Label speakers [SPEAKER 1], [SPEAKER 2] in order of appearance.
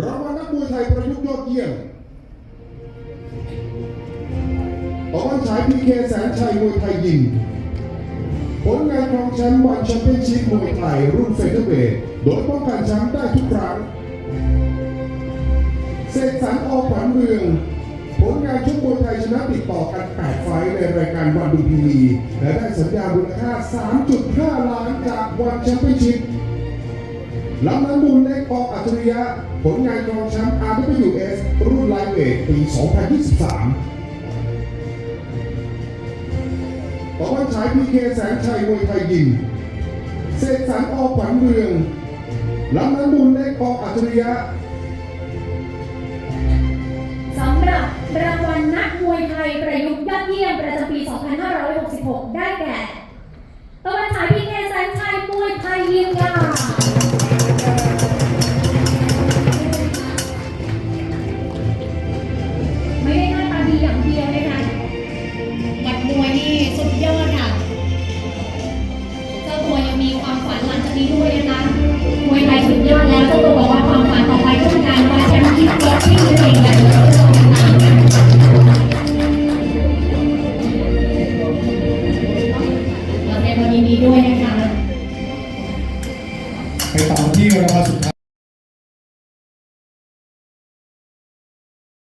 [SPEAKER 1] รางวัลนักมวยไทยประยุกต์ยอดเยี่ยมตะวันฉายพีเคแสนชัยมวยไทยยิมผลงานครองแชมป์วันแชมเปี้ยนชิพมวยไทยรุ่นเฟเธอร์เวทโดยป้องกันแชมป์ได้ทุกครั้งเสกสรรออกขวัญเมือง ผลงานชกมวยไทยชนะติดต่อกัน 8 ไฟต์ในรายการวันดูพีวีและได้สัญญามูลค่า 3.5 ล้านจากวันแชมเปี้ยนชิพ ลำน้ำมูลเล็กออกอัจฉริยะ ผลงานรองแชมป์ RWS รุ่นไลท์เวทปี 2023ตะวันฉายพีเคแสนชัยมวยไทยยิมเสกสรรออกขวัญเมืองลำน้ำมูลเล็กออกอัจฉริยะ
[SPEAKER 2] สำหรับรางวัลนักมวยไทยประยุกต์ยอดเยี่ยมประจำปี 2566 ได้แก่ตะวันฉายพีเคแสนชัยมวยไทยยิมค่ะ นี้
[SPEAKER 3] ด้วยนะคะ
[SPEAKER 4] ไปต่อที่รางวัลสุดท้าย